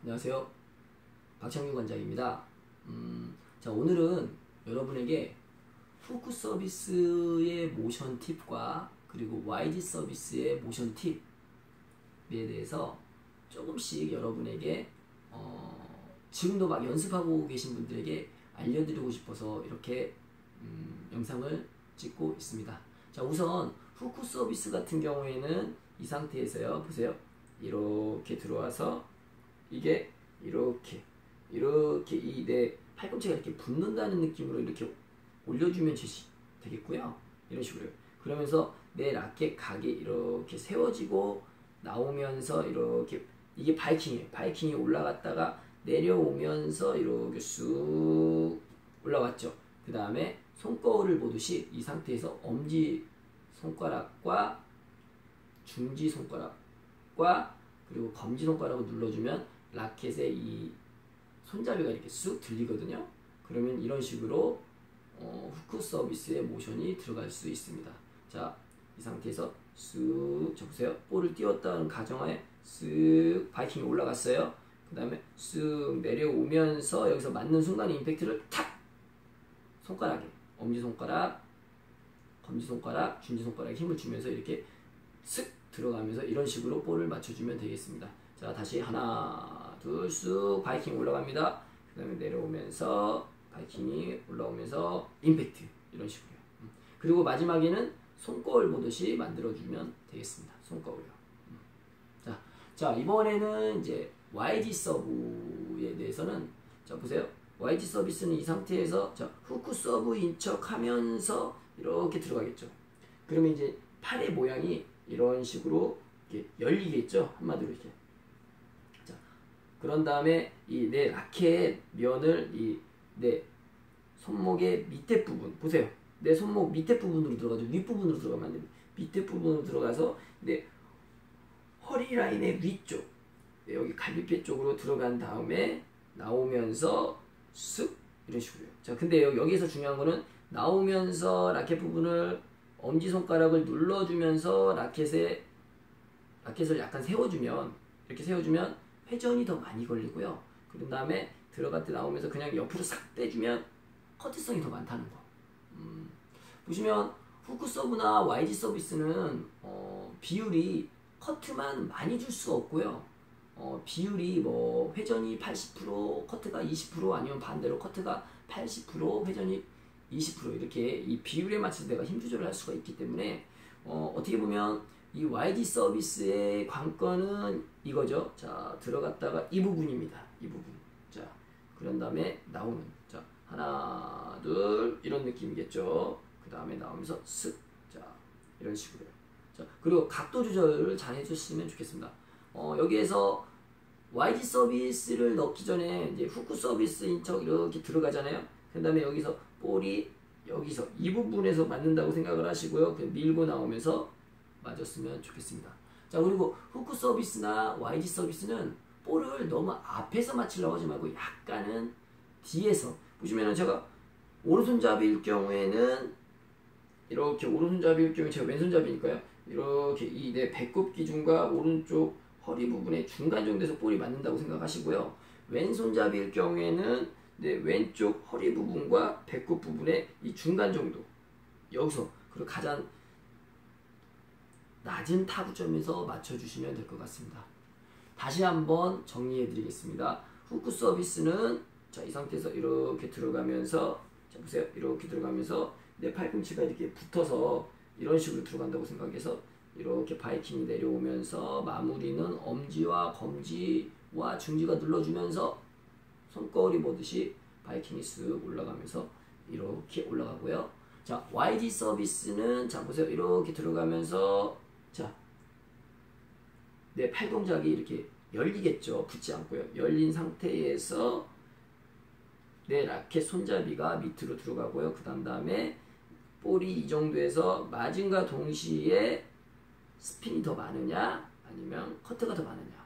안녕하세요. 박창규 관장입니다. 음, 자, 오늘은 여러분에게 후크 서비스의 모션 팁과 그리고 YG 서비스의 모션 팁에 대해서 조금씩 여러분에게 어, 지금도 막 연습하고 계신 분들에게 알려드리고 싶어서 이렇게 음, 영상을 찍고 있습니다. 자, 우선 후크 서비스 같은 경우에는 이 상태에서요. 보세요. 이렇게 들어와서 이게 이렇게 이렇게 이 내 팔꿈치가 이렇게 붙는다는 느낌으로 이렇게 올려주면 되겠고요. 이런 식으로 그러면서 내 라켓 각이 이렇게 세워지고 나오면서 이렇게 이게 바이킹이에요. 바이킹이 올라갔다가 내려오면서 이렇게 쑥 올라왔죠. 그 다음에 손거울을 보듯이 이 상태에서 엄지 손가락과 중지 손가락과 그리고 검지 손가락을 눌러주면 라켓의 이 손잡이가 이렇게 쑥 들리거든요. 그러면 이런 식으로 어, 후크 서비스의 모션이 들어갈 수 있습니다. 자, 이 상태에서 쑥, 자 보세요. 볼을 띄웠다는 가정하에 쓱 바이킹이 올라갔어요. 그 다음에 쓱 내려오면서 여기서 맞는 순간에 임팩트를 탁! 손가락에, 엄지손가락, 검지손가락, 중지손가락에 힘을 주면서 이렇게 쓱 들어가면서 이런 식으로 볼을 맞춰주면 되겠습니다. 자 다시 하나 둘 쑥 바이킹 올라갑니다. 그 다음에 내려오면서 바이킹이 올라오면서 임팩트 이런 식으로요. 음. 그리고 마지막에는 손거울 보듯이 만들어주면 되겠습니다. 손거울요. 음. 자, 자 이번에는 이제 YG 서브에 대해서는 자 보세요. YG 서비스는 이 상태에서 자 후크 서브인 척 하면서 이렇게 들어가겠죠. 그러면 이제 팔의 모양이 이런 식으로 이렇게 열리겠죠. 한마디로 이렇게. 자, 그런 다음에 이 내 라켓 면을 이 내 손목의 밑에 부분 보세요. 내 손목 밑에 부분으로 들어가죠. 윗부분으로 들어가면 안 됩니다. 밑에 부분으로 들어가서 내 허리 라인의 위쪽 여기 갈비뼈 쪽으로 들어간 다음에 나오면서 쓱 이런 식으로요. 자, 근데 여기에서 중요한 거는 나오면서 라켓 부분을 엄지손가락을 눌러주면서 라켓에 라켓을 약간 세워주면 이렇게 세워주면 회전이 더 많이 걸리고요. 그런 다음에 들어갈 때 나오면서 그냥 옆으로 싹 빼주면 커트성이 더 많다는 거. 음, 보시면 후크 서브나 YG 서비스는 어, 비율이 커트만 많이 줄 수 없고요. 어, 비율이 뭐 회전이 80% 커트가 20% 아니면 반대로 커트가 80% 회전이 20% 이렇게 이 비율에 맞춰서 내가 힘 조절을 할 수가 있기 때문에 어, 어떻게 보면 이 YG 서비스의 관건은 이거죠. 자 들어갔다가 이 부분입니다. 이 부분. 자 그런 다음에 나오는. 자 하나 둘 이런 느낌이겠죠. 그 다음에 나오면서 쓱. 자 이런 식으로요. 자 그리고 각도 조절을 잘 해주시면 좋겠습니다. 어, 여기에서 YG 서비스를 넣기 전에 이제 후크 서비스인 척 이렇게 들어가잖아요. 그 다음에 여기서 볼이 여기서 이 부분에서 맞는다고 생각을 하시고요. 그냥 밀고 나오면서 맞았으면 좋겠습니다. 자 그리고 후크 서비스나 YG 서비스는 볼을 너무 앞에서 맞추려고 하지 말고 약간은 뒤에서 보시면은 제가 오른손잡이일 경우에는 이렇게 오른손잡이일 경우에 제가 왼손잡이니까요. 이렇게 이 내 배꼽 기준과 오른쪽 허리 부분의 중간 정도에서 볼이 맞는다고 생각하시고요. 왼손잡이일 경우에는 내 왼쪽 허리 부분과 배꼽 부분의 이 중간 정도 여기서 그리고 가장 낮은 타구점에서 맞춰주시면 될 것 같습니다. 다시 한번 정리해 드리겠습니다. 후크 서비스는 자, 이 상태에서 이렇게 들어가면서 자, 보세요. 이렇게 들어가면서 내 팔꿈치가 이렇게 붙어서 이런 식으로 들어간다고 생각해서 이렇게 바이킹이 내려오면서 마무리는 엄지와 검지와 중지가 눌러주면서 손거울이 보듯이 바이킹이 쓱 올라가면서 이렇게 올라가고요. 자, YG 서비스는 자 보세요. 이렇게 들어가면서 자, 내 팔 동작이 이렇게 열리겠죠. 붙지 않고요. 열린 상태에서 내 라켓 손잡이가 밑으로 들어가고요. 그 다음에 볼이 이 정도에서 맞은과 동시에 스핀이 더 많으냐 아니면 커트가 더 많으냐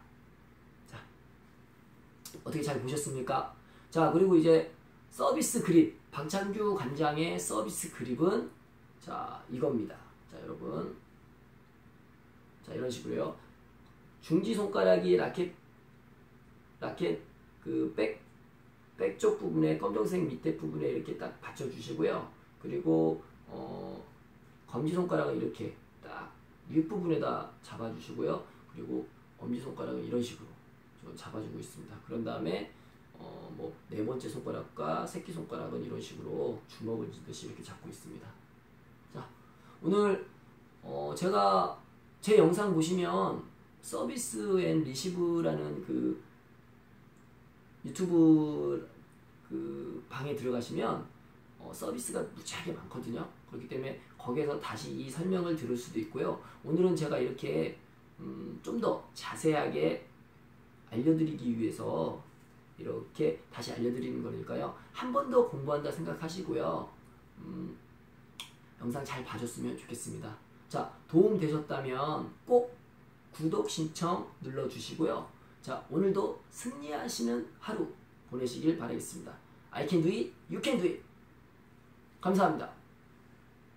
어떻게 잘 보셨습니까? 자 그리고 이제 서비스 그립 박찬규 관장의 서비스 그립은 자 이겁니다. 자 여러분 자 이런 식으로요. 중지 손가락이 라켓 라켓 그백 백쪽 부분에 검정색 밑에 부분에 이렇게 딱 받쳐주시고요. 그리고 어, 검지 손가락을 이렇게 딱 윗부분에다 잡아주시고요. 그리고 엄지 손가락을 이런 식으로 좀 잡아주고 있습니다. 그런 다음에 어, 뭐 네 번째 손가락과 새끼 손가락은 이런 식으로 주먹을 쥐듯이 이렇게 잡고 있습니다. 자, 오늘 어, 제가 제 영상 보시면 서비스 앤 리시브라는 그 유튜브 그 방에 들어가시면 어, 서비스가 무지하게 많거든요. 그렇기 때문에 거기에서 다시 이 설명을 들을 수도 있고요. 오늘은 제가 이렇게 음, 좀 더 자세하게 알려드리기 위해서 이렇게 다시 알려드리는 거니까요. 한 번 더 공부한다 생각하시고요. 음, 영상 잘 봐줬으면 좋겠습니다. 자, 도움 되셨다면 꼭 구독 신청 눌러주시고요. 자, 오늘도 승리하시는 하루 보내시길 바라겠습니다. I can do it, you can do it. 감사합니다.